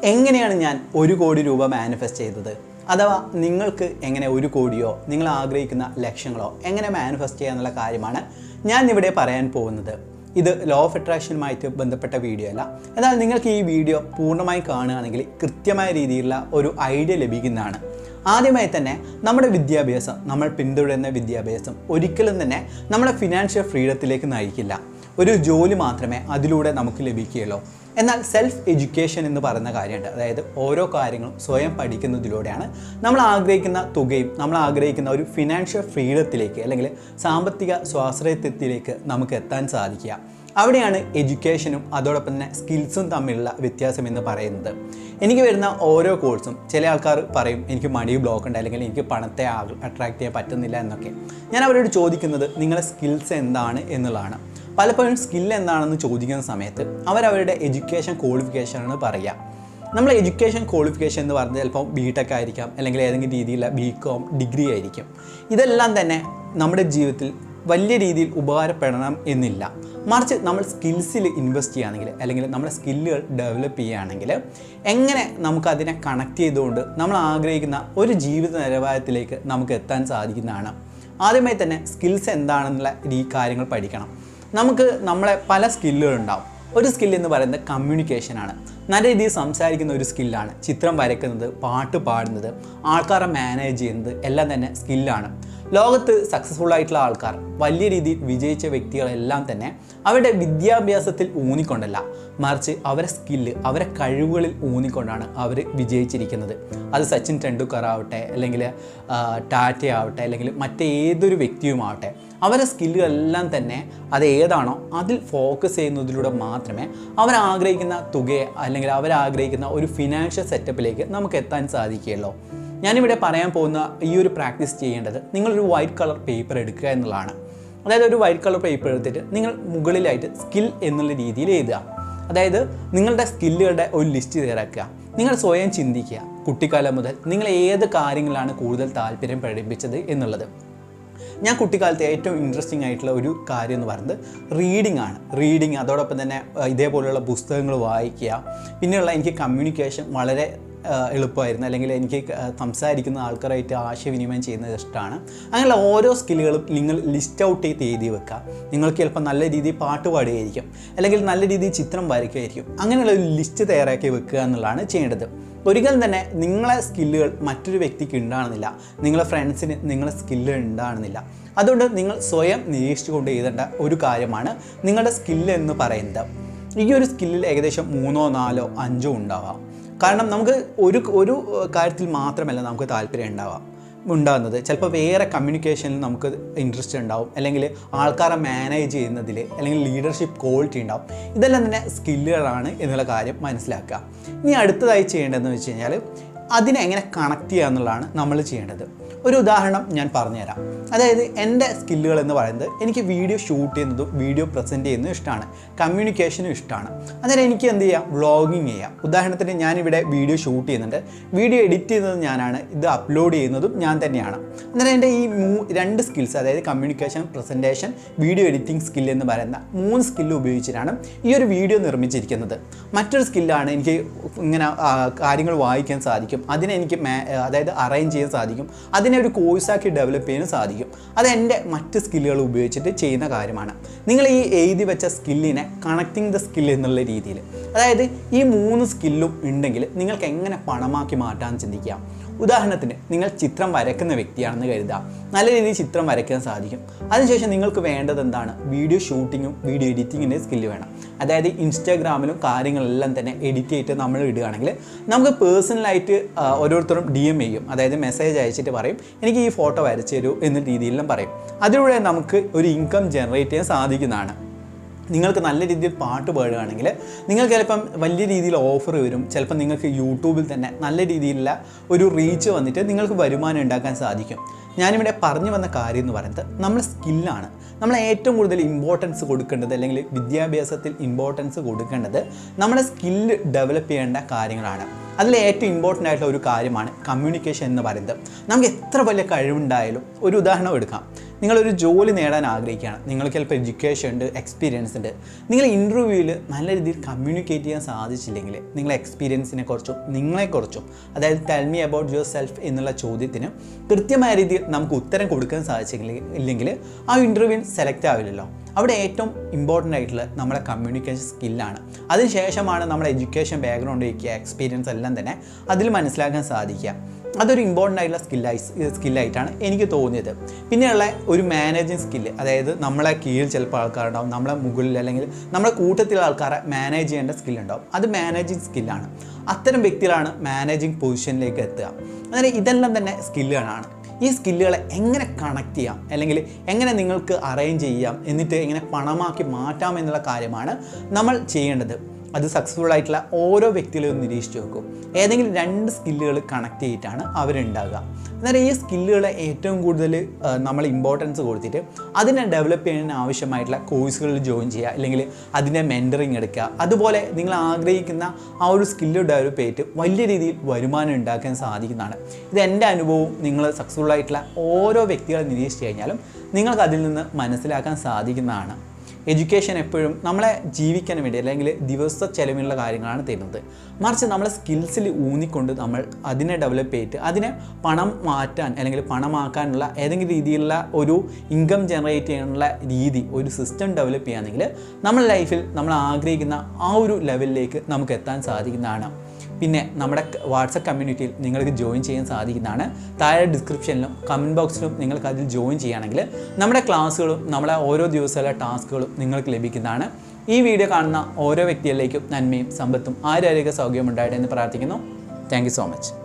എങ്ങനെയാണ് ഞാൻ ഒരു കോടി രൂപ മാനിഫെസ്റ്റ് ചെയ്തത്? അഥവാ നിങ്ങൾക്ക് എങ്ങനെ ഒരു കോടിയോ നിങ്ങൾ ആഗ്രഹിക്കുന്ന ലക്ഷ്യങ്ങളോ എങ്ങനെ മാനിഫെസ്റ്റ് ചെയ്യുക എന്നുള്ള കാര്യമാണ് ഞാൻ ഇവിടെ പറയാൻ പോകുന്നത്. ഇത് ലോ ഓഫ് അട്രാക്ഷനുമായിട്ട് ബന്ധപ്പെട്ട വീഡിയോ അല്ല. എന്നാൽ നിങ്ങൾക്ക് ഈ വീഡിയോ പൂർണമായി കാണുകയാണെങ്കിൽ കൃത്യമായ രീതിയിലുള്ള ഒരു ഐഡിയ ലഭിക്കുന്നതാണ്. ആദ്യമായി തന്നെ നമ്മുടെ വിദ്യാഭ്യാസം നമ്മൾ പിന്തുടരുന്ന വിദ്യാഭ്യാസം ഒരിക്കലും തന്നെ നമ്മുടെ ഫിനാൻഷ്യൽ ഫ്രീഡത്തിലേക്ക് നയിക്കില്ല. ഒരു ജോലി മാത്രമേ അതിലൂടെ നമുക്ക് ലഭിക്കുകയുള്ളൂ. എന്നാൽ സെൽഫ് എഡ്യൂക്കേഷൻ എന്ന് പറയുന്ന കാര്യമുണ്ട്. അതായത് ഓരോ കാര്യങ്ങളും സ്വയം പഠിക്കുന്നതിലൂടെയാണ് നമ്മൾ ആഗ്രഹിക്കുന്ന തുകയും നമ്മൾ ആഗ്രഹിക്കുന്ന ഒരു ഫിനാൻഷ്യൽ ഫ്രീഡത്തിലേക്ക് അല്ലെങ്കിൽ സാമ്പത്തിക സ്വാശ്രയത്വത്തിലേക്ക് നമുക്ക് എത്താൻ സാധിക്കുക. അവിടെയാണ് എഡ്യൂക്കേഷനും അതോടൊപ്പം തന്നെ സ്കിൽസും തമ്മിലുള്ള വ്യത്യാസം എന്ന് പറയുന്നത്. എനിക്ക് വരുന്ന ഓരോ കോഴ്സും ചില ആൾക്കാർ പറയും എനിക്ക് മണി ബ്ലോക്ക് ഉണ്ട് അല്ലെങ്കിൽ എനിക്ക് പണത്തെ അട്രാക്ട് ചെയ്യാൻ പറ്റുന്നില്ല എന്നൊക്കെ. ഞാൻ അവരോട് ചോദിക്കുന്നത് നിങ്ങളുടെ സ്കിൽസ് എന്താണ്? എന്നുള്ളതാണ്. പലപ്പോഴും സ്കിൽ എന്താണെന്ന് ചോദിക്കുന്ന സമയത്ത് അവരവരുടെ എഡ്യൂക്കേഷൻ ക്വാളിഫിക്കേഷൻ ക്വാളിഫിക്കേഷനാണ് പറയുക. നമ്മൾ എഡ്യൂക്കേഷൻ ക്വാളിഫിക്കേഷൻ എന്ന് പറഞ്ഞാൽ ചിലപ്പോൾ ബി ടെക് ആയിരിക്കാം അല്ലെങ്കിൽ ഏതെങ്കിലും രീതിയിലുള്ള ബി കോം ഡിഗ്രി ആയിരിക്കും. ഇതെല്ലാം തന്നെ നമ്മുടെ ജീവിതത്തിൽ വലിയ രീതിയിൽ ഉപകാരപ്പെടണം എന്നില്ല. മറിച്ച് നമ്മൾ സ്കിൽസിൽ ഇൻവെസ്റ്റ് ചെയ്യുകയാണെങ്കിൽ അല്ലെങ്കിൽ നമ്മുടെ സ്കില്ലുകൾ ഡെവലപ്പ് ചെയ്യുകയാണെങ്കിൽ എങ്ങനെ നമുക്കതിനെ കണക്ട് ചെയ്തുകൊണ്ട് നമ്മൾ ആഗ്രഹിക്കുന്ന ഒരു ജീവിത നിലവാരത്തിലേക്ക് നമുക്ക് എത്താൻ സാധിക്കുന്നതാണ്. ആദ്യമായി തന്നെ സ്കിൽസ് എന്താണെന്നുള്ള ഈ കാര്യങ്ങൾ പഠിക്കണം. നമുക്ക് നമ്മളെ പല സ്കില്ലുകളുണ്ടാവും ഒരു സ്കിൽ എന്ന് പറയുന്നത് കമ്മ്യൂണിക്കേഷനാണ് നല്ല രീതിയിൽ സംസാരിക്കുന്ന ഒരു സ്കില്ലാണ് ചിത്രം വരയ്ക്കുന്നത് പാട്ട് പാടുന്നത് ആൾക്കാരെ മാനേജ് ചെയ്യുന്നത് എല്ലാം തന്നെ സ്കില്ലാണ് ലോകത്ത് സക്സസ്ഫുൾ ആയിട്ടുള്ള ആൾക്കാർ വലിയ രീതിയിൽ വിജയിച്ച വ്യക്തികളെല്ലാം തന്നെ അവരുടെ വിദ്യാഭ്യാസത്തിൽ ഊന്നിക്കൊണ്ടല്ല മറിച്ച് അവരെ സ്കില്ല് അവരെ കഴിവുകളിൽ ഊന്നിക്കൊണ്ടാണ് അവർ വിജയിച്ചിരിക്കുന്നത്. അത് സച്ചിൻ ടെണ്ടുൽക്കർ ആവട്ടെ അല്ലെങ്കിൽ ടാറ്റ ആവട്ടെ അല്ലെങ്കിൽ മറ്റേതൊരു വ്യക്തിയുമാവട്ടെ അവരുടെ സ്കില്ലുകളെല്ലാം തന്നെ അത് ഏതാണോ അതിൽ ഫോക്കസ് ചെയ്യുന്നതിലൂടെ മാത്രമേ അവർ ആഗ്രഹിക്കുന്ന തുകയെ അല്ലെങ്കിൽ അവരാഗ്രഹിക്കുന്ന ഒരു ഫിനാൻഷ്യൽ സെറ്റപ്പിലേക്ക് നമുക്ക് എത്താൻ സാധിക്കുകയുള്ളൂ. ഞാനിവിടെ പറയാൻ പോകുന്ന ഈ ഒരു പ്രാക്ടീസ് ചെയ്യേണ്ടത് നിങ്ങളൊരു വൈറ്റ് കളർ പേപ്പർ എടുക്കുക എന്നുള്ളതാണ്. അതായത് ഒരു വൈറ്റ് കളർ പേപ്പർ എടുത്തിട്ട് നിങ്ങൾ മുകളിലായിട്ട് സ്കിൽ എന്നുള്ള രീതിയിൽ എഴുതുക. അതായത് നിങ്ങളുടെ സ്കില്ലുകളുടെ ഒരു ലിസ്റ്റ് തയ്യാറാക്കുക. നിങ്ങൾ സ്വയം ചിന്തിക്കുക. കുട്ടിക്കാലം മുതൽ നിങ്ങൾ ഏത് കാര്യങ്ങളാണ് കൂടുതൽ താല്പര്യം പ്രകടിപ്പിച്ചത് എന്നുള്ളത്. ഞാൻ കുട്ടിക്കാലത്ത് ഏറ്റവും ഇൻട്രസ്റ്റിംഗ് ആയിട്ടുള്ള ഒരു കാര്യം എന്ന് പറയുന്നത് റീഡിംഗ് ആണ്. റീഡിങ് അതോടൊപ്പം തന്നെ ഇതേപോലെയുള്ള പുസ്തകങ്ങൾ വായിക്കുക. പിന്നെയുള്ള എനിക്ക് കമ്മ്യൂണിക്കേഷൻ വളരെ എളുപ്പമായിരുന്നു. അല്ലെങ്കിൽ എനിക്ക് സംസാരിക്കുന്ന ആൾക്കാരായിട്ട് ആശയവിനിമയം ചെയ്യുന്നത് ഇഷ്ടമാണ്. അങ്ങനെയുള്ള ഓരോ സ്കില്ലുകളും നിങ്ങൾ ലിസ്റ്റ് ഔട്ട് ചെയ്ത് എഴുതി വെക്കുക നിങ്ങൾക്ക് ചിലപ്പോൾ നല്ല രീതിയിൽ പാട്ട് പാടുകയായിരിക്കും. അല്ലെങ്കിൽ നല്ല രീതിയിൽ ചിത്രം വരയ്ക്കുകയായിരിക്കും. അങ്ങനെയുള്ള ഒരു ലിസ്റ്റ് തയ്യാറാക്കി വെക്കുക എന്നുള്ളതാണ് ചെയ്യേണ്ടത്. ഒരിക്കലും തന്നെ നിങ്ങളെ സ്കില്ലുകൾ മറ്റൊരു വ്യക്തിക്ക് ഉണ്ടാകുന്നില്ല. നിങ്ങളെ ഫ്രണ്ട്സിന് നിങ്ങളെ സ്കില്ല് ഉണ്ടാകുന്നില്ല. അതുകൊണ്ട് നിങ്ങൾ സ്വയം നിരീക്ഷിച്ചുകൊണ്ട് എഴുതേണ്ട ഒരു കാര്യമാണ് നിങ്ങളുടെ സ്കില്ല് എന്ന് പറയുന്നത്. ഈ ഒരു സ്കില്ലിൽ ഏകദേശം മൂന്നോ നാലോ അഞ്ചോ ഉണ്ടാവാം. കാരണം നമുക്ക് ഒരു ഒരു കാര്യത്തിൽ മാത്രമല്ല നമുക്ക് താല്പര്യം ഉണ്ടാവാം ഉണ്ടാകുന്നത് ചിലപ്പോൾ വേറെ കമ്മ്യൂണിക്കേഷനിൽ നമുക്ക് ഇൻട്രസ്റ്റ് ഉണ്ടാവും അല്ലെങ്കിൽ ആൾക്കാരെ മാനേജ് ചെയ്യുന്നതിൽ അല്ലെങ്കിൽ ലീഡർഷിപ്പ് ക്വാളിറ്റി ഉണ്ടാവും. ഇതെല്ലാം തന്നെ സ്കില്ലുകളാണ് എന്നുള്ള കാര്യം മനസ്സിലാക്കുക. ഇനി അടുത്തതായി ചെയ്യേണ്ടതെന്ന് വെച്ച് കഴിഞ്ഞാൽ അതിനെ എങ്ങനെ കണക്ട് ചെയ്യുക എന്നുള്ളതാണ് നമ്മൾ ചെയ്യേണ്ടത്. ഒരു ഉദാഹരണം ഞാൻ പറഞ്ഞുതരാം. അതായത് എന്റെ സ്കില്ലുകൾ എന്ന് പറയുന്നത് എനിക്ക് വീഡിയോ ഷൂട്ട് ചെയ്യുന്നതും വീഡിയോ പ്രസന്റ് ചെയ്യുന്നതും ഇഷ്ടമാണ്. കമ്മ്യൂണിക്കേഷനും ഇഷ്ടമാണ്. അന്നേരം എനിക്ക് എന്ത് ചെയ്യാം? വ്ളോഗിങ് ചെയ്യാം. ഉദാഹരണത്തിന് ഞാനിവിടെ വീഡിയോ ഷൂട്ട് ചെയ്യുന്നുണ്ട്. വീഡിയോ എഡിറ്റ് ചെയ്യുന്നത് ഞാനാണ്. ഇത് അപ്ലോഡ് ചെയ്യുന്നതും ഞാൻ തന്നെയാണ്. അന്നേരം എന്റെ ഈ മൂ രണ്ട് സ്കിൽസ് അതായത് communication presentation video editing skill എന്ന് പറയുന്ന മൂന്ന് സ്കില്ല് ഉപയോഗിച്ചിട്ടാണ് ഈ ഒരു വീഡിയോ നിർമ്മിച്ചിരിക്കുന്നത്. മറ്റൊരു സ്കില്ലാണ് എനിക്ക് ഇങ്ങനെ കാര്യങ്ങൾ വായിക്കാൻ സാധിക്കും. അതിനെ എനിക്ക് അതായത് അറേഞ്ച് ചെയ്യാൻ സാധിക്കും. അതിനെ ഒരു കോഴ്സാക്കി ഡെവലപ്പ് ചെയ്യാനും സാധിക്കും. അത് എന്റെ മറ്റ് സ്കില്ലുകൾ ഉപയോഗിച്ചിട്ട് ചെയ്യുന്ന കാര്യമാണ്. നിങ്ങൾ ഈ എഴുതി വെച്ച സ്കില്ലിനെ കണക്റ്റിംഗ് ദ സ്കിൽ എന്നുള്ള രീതിയിൽ. അതായത് ഈ മൂന്ന് സ്കില്ലും ഉണ്ടെങ്കിൽ നിങ്ങൾക്ക് എങ്ങനെ പണമാക്കി മാറ്റാൻ ചിന്തിക്കാം ഉദാഹരണത്തിന് നിങ്ങൾ ചിത്രം വരയ്ക്കുന്ന വ്യക്തിയാണെന്ന് കരുതുക. നല്ല രീതിയിൽ ചിത്രം വരയ്ക്കാൻ സാധിക്കും. അതിനുശേഷം നിങ്ങൾക്ക് വേണ്ടത് എന്താണ്? വീഡിയോ ഷൂട്ടിങ്ങും വീഡിയോ എഡിറ്റിങ്ങിന്റെ സ്കില്ല് വേണം. അതായത് ഇൻസ്റ്റാഗ്രാമിലും കാര്യങ്ങളെല്ലാം തന്നെ എഡിറ്റ് ചെയ്തിട്ട് നമ്മൾ ഇടുകയാണെങ്കിൽ നമുക്ക് പേഴ്സണലായിട്ട് ഓരോരുത്തരും ഡി എം ചെയ്യും. അതായത് മെസ്സേജ് അയച്ചിട്ട് പറയും എനിക്ക് ഈ ഫോട്ടോ വരച്ചു തരൂ എന്ന രീതിയിലും പറയും. അതിലൂടെ നമുക്ക് ഒരു ഇൻകം ജനറേറ്റ് ചെയ്യാൻ സാധിക്കുന്നതാണ്. നിങ്ങൾക്ക് നല്ല രീതിയിൽ പാട്ട് പാടുകയാണെങ്കിൽ നിങ്ങൾക്ക് ചിലപ്പം വലിയ രീതിയിൽ ഓഫർ വരും. ചിലപ്പം നിങ്ങൾക്ക് യൂട്യൂബിൽ തന്നെ നല്ല രീതിയിലുള്ള ഒരു റീച്ച് വന്നിട്ട് നിങ്ങൾക്ക് വരുമാനം ഉണ്ടാക്കാൻ സാധിക്കും. ഞാനിവിടെ പറഞ്ഞു വന്ന കാര്യം എന്ന് പറയുന്നത് നമ്മുടെ സ്കില്ലാണ് നമ്മൾ ഏറ്റവും കൂടുതൽ ഇമ്പോർട്ടൻസ് കൊടുക്കേണ്ടത് അല്ലെങ്കിൽ വിദ്യാഭ്യാസത്തിൽ ഇമ്പോർട്ടൻസ് കൊടുക്കേണ്ടത് നമ്മുടെ സ്കില്ല് ഡെവലപ്പ് ചെയ്യേണ്ട കാര്യങ്ങളാണ്. അതിൽ ഏറ്റവും ഇമ്പോർട്ടന്റ് ആയിട്ടുള്ള ഒരു കാര്യമാണ് കമ്മ്യൂണിക്കേഷൻ എന്ന് പറയുന്നത്. നമുക്ക് എത്ര വലിയ കഴിവുണ്ടായാലും ഒരു ഉദാഹരണം എടുക്കാം. നിങ്ങളൊരു ജോലി നേടാൻ ആഗ്രഹിക്കുകയാണ്. നിങ്ങൾക്ക് ചിലപ്പോൾ എഡ്യൂക്കേഷൻ ഉണ്ട് എക്സ്പീരിയൻസ് ഉണ്ട്. നിങ്ങൾ ഇന്റർവ്യൂവിൽ നല്ല രീതിയിൽ കമ്മ്യൂണിക്കേറ്റ് ചെയ്യാൻ സാധിച്ചില്ലെങ്കിൽ നിങ്ങളെ എക്സ്പീരിയൻസിനെ കുറിച്ചും നിങ്ങളെക്കുറിച്ചും അതായത് tell me about yourself എന്നുള്ള ചോദ്യത്തിന് കൃത്യമായ രീതിയിൽ നമുക്ക് ഉത്തരം കൊടുക്കാൻ സാധിച്ചില്ലെങ്കിൽ ഇല്ലെങ്കിൽ ആ ഇന്റർവ്യൂവിൽ സെലക്ട് ആവില്ലല്ലോ. അവിടെ ഏറ്റവും ഇമ്പോർട്ടന്റ് ആയിട്ടുള്ള നമ്മുടെ കമ്മ്യൂണിക്കേഷൻ സ്കില്ലാണ് അതിനുശേഷമാണ് നമ്മുടെ എഡ്യൂക്കേഷൻ ബാക്ക്ഗ്രൗണ്ട് എക്സ്പീരിയൻസ് എല്ലാം തന്നെ അതിൽ മനസ്സിലാക്കാൻ സാധിക്കുക. അതൊരു ഇമ്പോർട്ടന്റ് ആയിട്ടുള്ള സ്കില്ലായി സ്കില്ലായിട്ടാണ് എനിക്ക് തോന്നിയത്. പിന്നെയുള്ള ഒരു മാനേജിങ് സ്കില്ല് അതായത് നമ്മളെ കീഴിൽ ചിലപ്പോൾ ആൾക്കാരുണ്ടാവും നമ്മളെ മുകളിൽ അല്ലെങ്കിൽ നമ്മളെ കൂട്ടത്തിലുള്ള ആൾക്കാരെ മാനേജ് ചെയ്യേണ്ട സ്കില്ലുണ്ടാവും അത് മാനേജിങ് സ്കില്ലാണ് അത്തരം വ്യക്തികളാണ് മാനേജിങ് പൊസിഷനിലേക്ക് എത്തുക. അങ്ങനെ ഇതെല്ലാം തന്നെ സ്കില്ലുകളാണ് ഈ സ്കില്ലുകളെ എങ്ങനെ കണക്ട് ചെയ്യാം? അല്ലെങ്കിൽ എങ്ങനെ നിങ്ങൾക്ക് അറേഞ്ച് ചെയ്യാം? എന്നിട്ട് എങ്ങനെ പണമാക്കി മാറ്റാം എന്നുള്ള കാര്യമാണ് നമ്മൾ ചെയ്യേണ്ടത്. അത് സക്സസ്ഫുൾ ആയിട്ടുള്ള ഓരോ വ്യക്തികളെയും നിരീക്ഷിച്ച് നോക്കും. ഏതെങ്കിലും രണ്ട് സ്കില്ലുകൾ കണക്ട് ചെയ്തിട്ടാണ് അവരുണ്ടാകുക അന്നേരം ഈ സ്കില്ലുകളെ ഏറ്റവും കൂടുതൽ നമ്മൾ ഇമ്പോർട്ടൻസ് കൊടുത്തിട്ട് അതിനെ ഡെവലപ്പ് ചെയ്യാൻ ആവശ്യമായിട്ടുള്ള കോഴ്സുകളിൽ ജോയിൻ ചെയ്യുക. അല്ലെങ്കിൽ അതിന്റെ മെന്ററിങ് എടുക്കുക. അതുപോലെ നിങ്ങൾ ആഗ്രഹിക്കുന്ന ആ ഒരു സ്കില്ല് ഡെവലപ്പ് ചെയ്തിട്ട് വലിയ രീതിയിൽ വരുമാനം ഉണ്ടാക്കാൻ സാധിക്കുന്നതാണ്. ഇത് എന്റെ അനുഭവവും നിങ്ങൾ സക്സസ്ഫുൾ ആയിട്ടുള്ള ഓരോ വ്യക്തികളെ നിരീക്ഷിച്ച് കഴിഞ്ഞാലും നിങ്ങൾക്ക് അതിൽ നിന്ന് മനസ്സിലാക്കാൻ സാധിക്കുന്നതാണ്. എഡ്യൂക്കേഷൻ എപ്പോഴും നമ്മളെ ജീവിക്കാൻ വേണ്ടി അല്ലെങ്കിൽ ദിവസ ചെലവിനുള്ള കാര്യങ്ങളാണ് തരുന്നത്. മറിച്ച് നമ്മളെ സ്കിൽസിൽ ഊന്നിക്കൊണ്ട് നമ്മൾ അതിനെ ഡെവലപ്പ് ചെയ്തിട്ട് അതിനെ പണം മാറ്റാൻ അല്ലെങ്കിൽ പണമാക്കാനുള്ള ഏതെങ്കിലും രീതിയിലുള്ള ഒരു ഇൻകം ജനറേറ്റ് ചെയ്യാനുള്ള രീതി ഒരു സിസ്റ്റം ഡെവലപ്പ് ചെയ്യുകയാണെങ്കിൽ നമ്മുടെ ലൈഫിൽ നമ്മൾ ആഗ്രഹിക്കുന്ന ആ ഒരു ലെവലിലേക്ക് നമുക്ക് എത്താൻ സാധിക്കുന്നതാണ്. പിന്നെ നമ്മുടെ വാട്സപ്പ് കമ്മ്യൂണിറ്റിയിൽ നിങ്ങൾക്ക് ജോയിൻ ചെയ്യാൻ സാധിക്കുന്നതാണ്. താഴെ ഡിസ്ക്രിപ്ഷനിലും കമന്റ് ബോക്സിലും നിങ്ങൾക്ക് അതിൽ ജോയിൻ ചെയ്യുകയാണെങ്കിൽ നമ്മുടെ ക്ലാസ്സുകളും നമ്മളെ ഓരോ ദിവസമുള്ള ടാസ്കുകളും നിങ്ങൾക്ക് ലഭിക്കുന്നതാണ്. ഈ വീഡിയോ കാണുന്ന ഓരോ വ്യക്തികളിലേക്കും നന്മയും സമ്പത്തും ആരോഗ്യ സൗകര്യം ഉണ്ടായിട്ട് എന്ന് പ്രാർത്ഥിക്കുന്നു. Thank so much